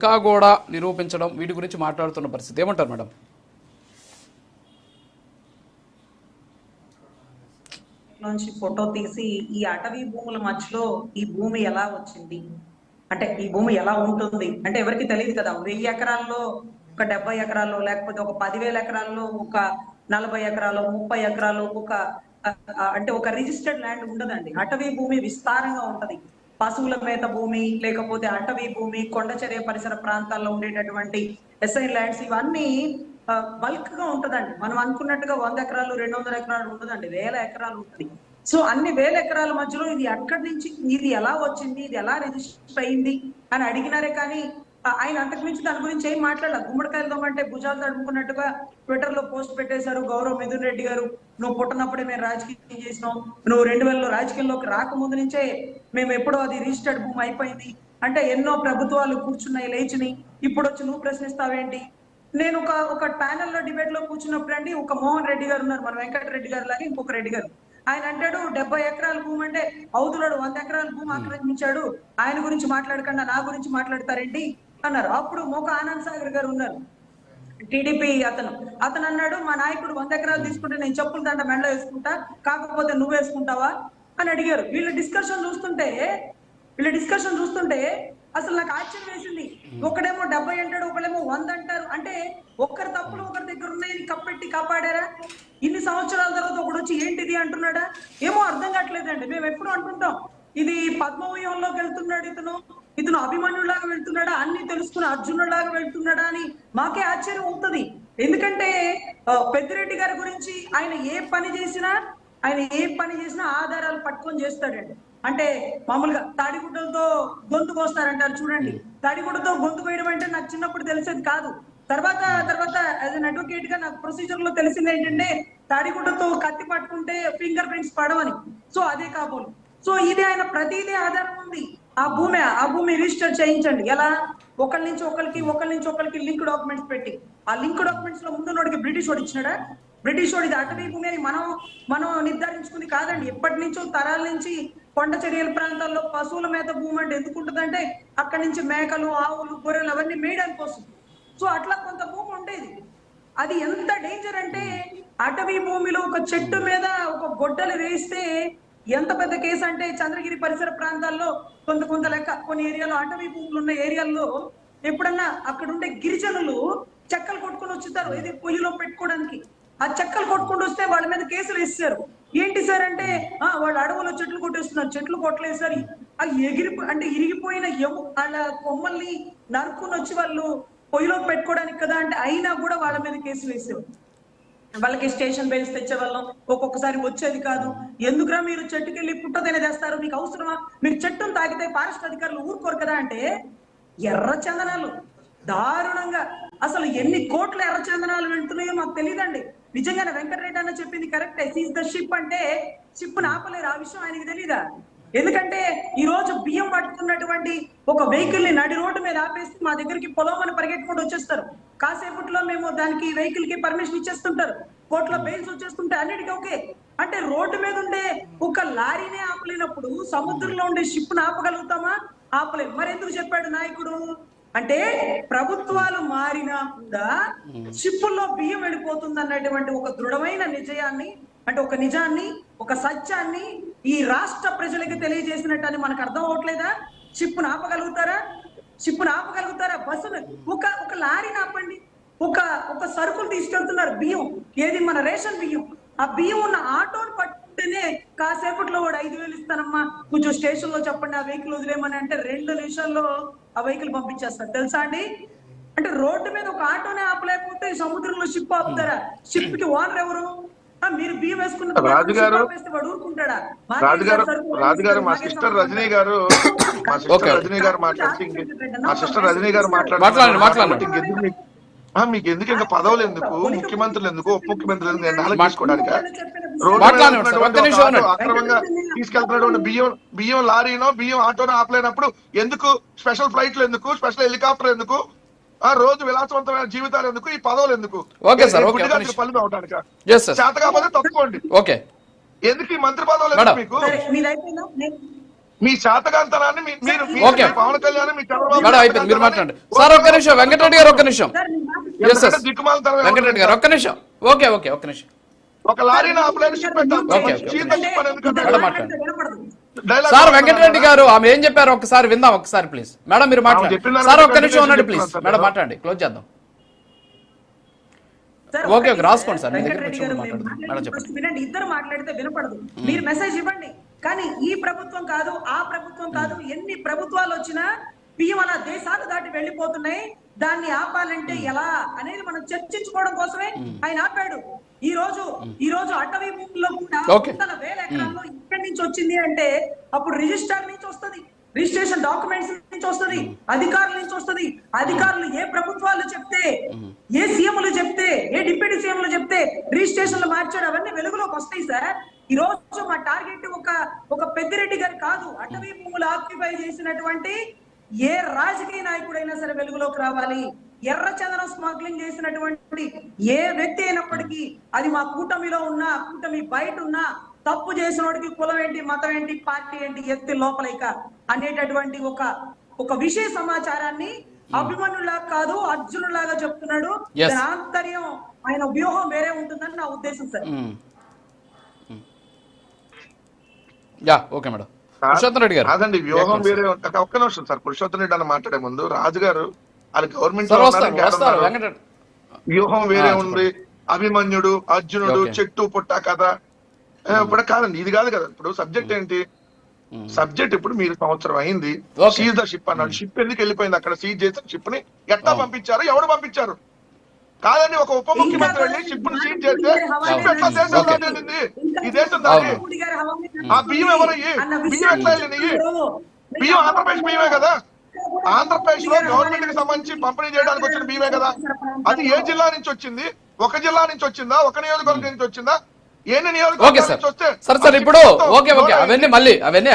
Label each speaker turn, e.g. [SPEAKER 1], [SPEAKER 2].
[SPEAKER 1] ఇంకా నిరూపించడం వీటి గురించి మాట్లాడుతున్న పరిస్థితి ఏమంటారు మేడం?
[SPEAKER 2] నుంచి ఫోటో తీసి ఈ అటవీ భూముల మధ్యలో ఈ భూమి ఎలా వచ్చింది? అంటే ఈ భూమి ఎలా ఉంటుంది? అంటే ఎవరికి తెలియదు కదా వెయ్యి ఎకరాల్లో ఒక డెబ్బై ఎకరాల్లో లేకపోతే ఒక పదివేల ఎకరాల్లో ఒక నలభై ఎకరాలు ముప్పై ఎకరాలు ఒక అంటే ఒక రిజిస్టర్డ్ ల్యాండ్ ఉండదండి. అటవీ భూమి విస్తారంగా ఉంటది. పశువుల మేత భూమి లేకపోతే అటవీ భూమి కొండచర్య పరిసర ప్రాంతాల్లో ఉండేటటువంటి ఎస్ఐ ల్యాండ్స్ ఇవన్నీ బల్క్గా ఉంటదండి. మనం అనుకున్నట్టుగా వంద ఎకరాలు రెండు వందల ఎకరాలు ఉండదండి. వేల ఎకరాలు ఉంటుంది. సో అన్ని వేల ఎకరాల మధ్యలో ఇది ఎక్కడి నుంచి ఇది ఎలా వచ్చింది ఇది ఎలా రిజిస్టర్ అయింది అని అడిగినారే కానీ ఆయన అంతకు మించి దాని గురించి ఏం మాట్లాడాలి గుమ్మడికాయలు దొమ్మంటే భుజాలు తడుముకున్నట్టుగా ట్విట్టర్లో పోస్ట్ పెట్టేశారు. గౌరవ్ మిథున్ రెడ్డి గారు నువ్వు పుట్టినప్పుడే మేము రాజకీయం చేసినాం. నువ్వు రెండు వేలలో రాజకీయంలోకి రాకముందు నుంచే మేము ఎప్పుడో అది రిజిస్టర్డ్ భూమి అయిపోయింది. అంటే ఎన్నో ప్రభుత్వాలు కూర్చున్నాయి లేచినాయి ఇప్పుడు వచ్చి నువ్వు ప్రశ్నిస్తావేంటి? నేను ఒక ఒక ప్యానెల్లో డిబేట్లో కూర్చున్నప్పుడు అండి ఒక మోహన్ రెడ్డి గారు ఉన్నారు మన వెంకటరెడ్డి గారు లాగా ఇంకొక రెడ్డి గారు. ఆయన అంటాడు డెబ్బై ఎకరాల భూమి అంటే అవుతున్నాడు వంద ఎకరాల భూమి ఆక్రమించాడు. ఆయన గురించి మాట్లాడకుండా నా గురించి మాట్లాడతారేంటి? అన్నారు. అప్పుడు మోక ఆనంద్ సాగర్ గారు ఉన్నారు. టీడీపీ అతను. అతను అన్నాడు మా నాయకుడు వంద ఎకరాలు తీసుకుంటే నేను చెప్పులు దండ మెడలో వేసుకుంటా కాకపోతే నువ్వు వేసుకుంటావా? అని అడిగారు. వీళ్ళ డిస్కషన్ చూస్తుంటే వీళ్ళ డిస్కషన్ చూస్తుంటే అసలు నాకు ఆశ్చర్యం వేసింది. ఒకడేమో డెబ్బై అంటాడు ఒకడేమో వంద అంటారు. అంటే ఒక్కరి తప్పులు ఒకరి దగ్గర ఉన్నాయని కప్పెట్టి కాపాడారా? ఇన్ని సంవత్సరాల తర్వాత ఒకడు వచ్చి ఏంటిది అంటున్నాడా? ఏమో అర్థం కావట్లేదండి. మేము ఎప్పుడు అంటుంటాం ఇది పద్మవ్యూహంలోకి వెళ్తున్నాడు ఇతను. ఇతను అభిమన్యులాగా వెళ్తున్నాడా? అన్ని తెలుసుకుని అర్జునుడిలాగా వెళ్తున్నాడా అని మాకే ఆశ్చర్యం అవుతుంది. ఎందుకంటే పెద్దిరెడ్డి గారి గురించి ఆయన ఏ పని చేసినా ఆయన ఏ పని చేసినా ఆధారాలు పట్టుకొని చేస్తాడండి. అంటే మామూలుగా తాడిగుడ్డలతో గొంతు కోస్తారంటారు చూడండి. తాడిగుడ్డతో గొంతు కోయడం అంటే నాకు చిన్నప్పుడు తెలిసేది కాదు. తర్వాత తర్వాత యాజ్ అన్ అడ్వకేట్గా నాకు ప్రొసీజర్లో తెలిసింది ఏంటంటే తాడిగుడ్డతో కత్తి పట్టుకుంటే ఫింగర్ ప్రింట్స్ పడవని. సో అదే కాబోలు. సో ఇది ఆయన ప్రతిదీ ఆధారం ఉంది. ఆ భూమి ఆ భూమి రిజిస్టర్ చేయించండి. ఎలా? ఒకరి నుంచి ఒకరికి ఒకరి నుంచి ఒకరికి లింక్ డాక్యుమెంట్స్ పెట్టి. ఆ లింక్ డాక్యుమెంట్స్లో ముందున్నోడికి బ్రిటిష్ వాడు ఇచ్చినాడా? బ్రిటిష్ వాడు ఇది అటవీ భూమి అని మనం మనం నిర్ధారించుకుంది కాదండి. ఎప్పటి నుంచో తరాల నుంచి కొండ చర్యల ప్రాంతాల్లో పశువుల మేత భూమి అంటే ఎందుకు ఉంటుందంటే అక్కడి నుంచి మేకలు ఆవులు గొర్రెలు అవన్నీ మేయడానికి వస్తుంది సో అట్లా కొంత భూమి ఉండేది. అది ఎంత డేంజర్ అంటే అటవీ భూమిలో ఒక చెట్టు మీద ఒక గొడ్డలు వేస్తే ఎంత పెద్ద కేసు అంటే చంద్రగిరి పరిసర ప్రాంతాల్లో కొంత కొంత లెక్క కొన్ని ఏరియాలో అటవీ భూములు ఉన్న ఏరియాల్లో ఎప్పుడన్నా అక్కడ ఉండే గిరిజనులు చెక్కలు కొట్టుకొని వచ్చుతారు ఇది పొయ్యిలో పెట్టుకోవడానికి. ఆ చెక్కలు కొట్టుకుంటూ వస్తే వాళ్ళ మీద కేసులు వేస్తారు ఏంటి సార్ అంటే ఆ వాళ్ళు అడవులో చెట్లు కొట్టేస్తున్నారు. చెట్లు కొట్టలేదు సార్ ఆ ఎగిరి అంటే ఇరిగిపోయిన ఎము వాళ్ళ కొమ్మల్ని నరుక్కుని వచ్చి వాళ్ళు పొయ్యిలో పెట్టుకోవడానికి కదా అంటే అయినా కూడా వాళ్ళ మీద కేసులు వేసారు వాళ్ళకి స్టేషన్ బెయిల్స్ తెచ్చేవాళ్ళం. ఒక్కొక్కసారి వచ్చేది కాదు. ఎందుకురా మీరు చెట్టుకెళ్ళి పుట్టదనే తెస్తారు? మీకు అవసరమా? మీరు చెట్టును తాకితే ఫారెస్ట్ అధికారులు ఊరుకోరు కదా అంటే ఎర్ర చందనాలు. దారుణంగా. అసలు ఎన్ని కోట్ల ఎర్ర చందనాలు వెళ్తున్నాయో మాకు తెలియదండి. నిజంగానే వెంకటరెడ్డి అన్న చెప్పింది కరెక్టే. సీజ్ ద షిప్ అంటే షిప్ ఆపలేరు. ఆ విషయం ఆయనకి తెలీదా? ఎందుకంటే ఈ రోజు బియ్యం పట్టుకున్నటువంటి ఒక వెహికల్ని నడి రోడ్డు మీద ఆపేసి మా దగ్గరికి పొలం అని పరిగెట్టుకుంటూ వచ్చేస్తారు. కాసేపట్లో మేము దానికి వెహికల్కి పర్మిషన్ ఇచ్చేస్తుంటారు. కోర్టులో బెయిల్స్ వచ్చేస్తుంటే అన్నిటికీ ఓకే. అంటే రోడ్డు మీద ఉండే ఒక లారీనే ఆపలేనప్పుడు సముద్రంలో ఉండే షిప్ను ఆపగలుగుతామా? ఆపలేము మరి ఎందుకు చెప్పాడు నాయకుడు? అంటే ప్రభుత్వాలు మారినా కూడా షిప్పుల్లో బియ్యం వెళ్ళిపోతుంది అన్నటువంటి ఒక దృఢమైన నిజయాన్ని అంటే ఒక నిజాన్ని ఒక సత్యాన్ని ఈ రాష్ట్ర ప్రజలకి తెలియజేసినట్టు అని మనకు అర్థం అవట్లేదా షిప్పును ఆపగలుగుతారా? షిప్పును ఆపగలుగుతారా? బస్సును ఒక ఒక లారీని ఆపండి. ఒక ఒక సరుకులు తీసుకెళ్తున్నారు బియ్యం. ఏది? మన రేషన్ బియ్యం. ఆ బియ్యం ఉన్న ఆటోను పట్టితేనే కాసేపట్లో వాడు ఐదు వేలు ఇస్తానమ్మా. కొంచెం స్టేషన్లో చెప్పండి ఆ వెహికల్ వదిలేమని అంటే రెండు నిమిషాల్లో ఆ వెహికల్ పంపించేస్తారు. తెలుసా అండి? అంటే రోడ్డు మీద ఒక ఆటోనే ఆపలేకపోతే సముద్రంలో షిప్ ఆపుతారా? షిప్కి ఓనర్ ఎవరు? మీరు బియ్యం వేసుకున్న
[SPEAKER 3] రాజు గారు,
[SPEAKER 2] సరుకు
[SPEAKER 3] రాజుగారు మా సిస్టర్ రజనీ గారు మా
[SPEAKER 1] Okay.
[SPEAKER 3] సిస్టర్ రజనీ గారు మా సిస్టర్ రజనీ గారు
[SPEAKER 1] మాట్లాడండి.
[SPEAKER 3] మీకు- ఆ, మీకు ఎందుకు ఇంకా పదవులు ఎందుకు? ముఖ్యమంత్రులు ఎందుకు? ఉప ముఖ్యమంత్రులు ఎందుకు? నేను
[SPEAKER 1] ఉండండి.
[SPEAKER 3] అక్రమంగా తీసుకెళ్తున్నటువంటి బియ్యం బియ్యం లారీనో బియ్యం ఆటోనో ఆపలేనప్పుడు ఎందుకు? స్పెషల్ ఫ్లైట్లు ఎందుకు? స్పెషల్ హెలికాప్టర్ ఎందుకు? ఆ రోజు విలాసవంతమైన జీవితాలు ఎందుకు? ఈ పదవులు ఎందుకు?
[SPEAKER 1] ఓకే సార్, ఓకే, ఒక.
[SPEAKER 3] పనులు కాకపోతే తప్పుకోండి.
[SPEAKER 1] ఓకే.
[SPEAKER 3] ఎందుకు ఈ మంత్రి పదవులు మీకు? మీ శాతకాంతరాన్ని మీ- మీరు పవన్ కళ్యాణ్ మీ చంద్రబాబు
[SPEAKER 1] అయిపోయింది. మీరు మాట్లాడండి. సార్ ఒక్క నిమిషం. వెంకటరెడ్డి గారు ఒక్క నిమిషం.
[SPEAKER 3] దిక్కుమాలితనం
[SPEAKER 1] వెంకటరెడ్డి గారు ఒక్క నిమిషం. ఓకే ఓకే ఒక్క నిమిషం.
[SPEAKER 3] ఒక లారీని ఆపలేని షిప్ పెట్టాం
[SPEAKER 1] సార్ వెంకటరెడ్డి గారు ఆమె ఏం చెప్పారు ఒకసారి విందాం ఒకసారి ప్లీజ్ మేడం మీరు మాట్లాడండి. సార్ ఒక్క నిమిషం ఉండండి ప్లీజ్ మేడం. మాట్లాడండి. క్లోజ్ చేద్దాం.
[SPEAKER 2] సార్,
[SPEAKER 1] ఓకే, రాసుకోండి సార్. మేడం
[SPEAKER 2] వినండి. ఇద్దరు మాట్లాడితే వినపడదు. మీరు మెసేజ్ ఇవ్వండి. కానీ ఈ ప్రభుత్వం కాదు ఆ ప్రభుత్వం కాదు ఎన్ని ప్రభుత్వాలు వచ్చినా బియ్యం అలా దేశాలు దాటి వెళ్ళిపోతున్నాయి. దాన్ని ఆపాలంటే ఎలా అనేది మనం చర్చించుకోవడం కోసమే ఆయన ఆపాడు. ఈ రోజు ఈ రోజు అటవీ భూముల్లో కూడా వేల ఎకరాల్లో నుంచి వచ్చింది అంటే అప్పుడు రిజిస్టర్ నుంచి వస్తది రిజిస్ట్రేషన్ డాక్యుమెంట్స్ నుంచి వస్తది అధికారుల నుంచి వస్తది. అధికారులు ఏ ప్రభుత్వాలు చెప్తే ఏ సీఎంలు చెప్తే ఏ డిప్యూటీ సీఎంలు చెప్తే రిజిస్ట్రేషన్లు మార్చాడు అవన్నీ వెలుగులోకి వస్తాయి సార్. ఈ రోజు మా టార్గెట్ ఒక ఒక పెద్దిరెడ్డి గారు కాదు అటవీ భూములు ఆక్యుపై చేసినటువంటి ఏ రాజకీయ నాయకుడైనా సరే వెలుగులోకి రావాలి. ఎర్ర చందనం స్మగ్లింగ్ చేసినటువంటి ఏ వ్యక్తి అయినప్పటికీ అది మా కూటమిలో ఉన్నా కూటమి బయట ఉన్నా తప్పు చేసినోడికి కులం ఏంటి మతం ఏంటి పార్టీ ఏంటి ఎత్తి లోపలిక అనేటటువంటి ఒక ఒక విషయ సమాచారాన్ని అభిమన్యులాగా కాదు అర్జునులాగా చెప్తున్నాడు. దాని ఆంతర్యం ఆయన వ్యూహం వేరే ఉంటుందని నా ఉద్దేశం sir
[SPEAKER 1] hmm. Hmm. Yeah okay madam Purushottam Reddy గారు
[SPEAKER 3] కాదండి వ్యూహం వేరే. ఒక్క నిమిషం సార్ పురుషోత్తం రెడ్డి అని మాట్లాడే ముందు రాజు గారు అది గవర్నమెంట్ వ్యూహం వేరే ఉంది అభిమన్యుడు అర్జునుడు. చెట్టు పుట్ట కథ ఇప్పుడు కాదండి ఇది కాదు కదా. ఇప్పుడు సబ్జెక్ట్ ఏంటి? సబ్జెక్ట్ ఇప్పుడు మీరు సంవత్సరం అయింది. సీజ్ ద షిప్ అన్నాడు. షిప్ ఎందుకు వెళ్ళిపోయింది అక్కడ? సీజ్ చేసిన షిప్ని ఎట్లా. పంపించారు? ఎవరు పంపించారు? కాదండి ఒక ఉప ముఖ్యమంత్రి వెళ్ళి షిప్ని సీజ్ చేస్తే షిప్ ఎట్లా దేశంలో. వెళ్ళింది. ఈ దేశం దాటి
[SPEAKER 1] అవును.
[SPEAKER 3] ఆ బియ్యం ఎవరయ్యి బియ్యం ఎట్లా వెళ్ళినాయి బియ్యం ఆంధ్రప్రదేశ్ బియ్యమే కదా? ఆంధ్రప్రదేశ్లో గవర్నమెంట్కి సంబంధించి పంపిణీ చేయడానికి వచ్చిన బియ్యమే కదా? అది ఏ జిల్లా నుంచి వచ్చింది? ఒక జిల్లా నుంచి వచ్చిందా? ఒక నియోజకవర్గం నుంచి వచ్చిందా?
[SPEAKER 1] Okay sir. సార్ సార్ ఇప్పుడు ఓకే ఓకే. అవన్నీ మళ్ళీ అవన్నీ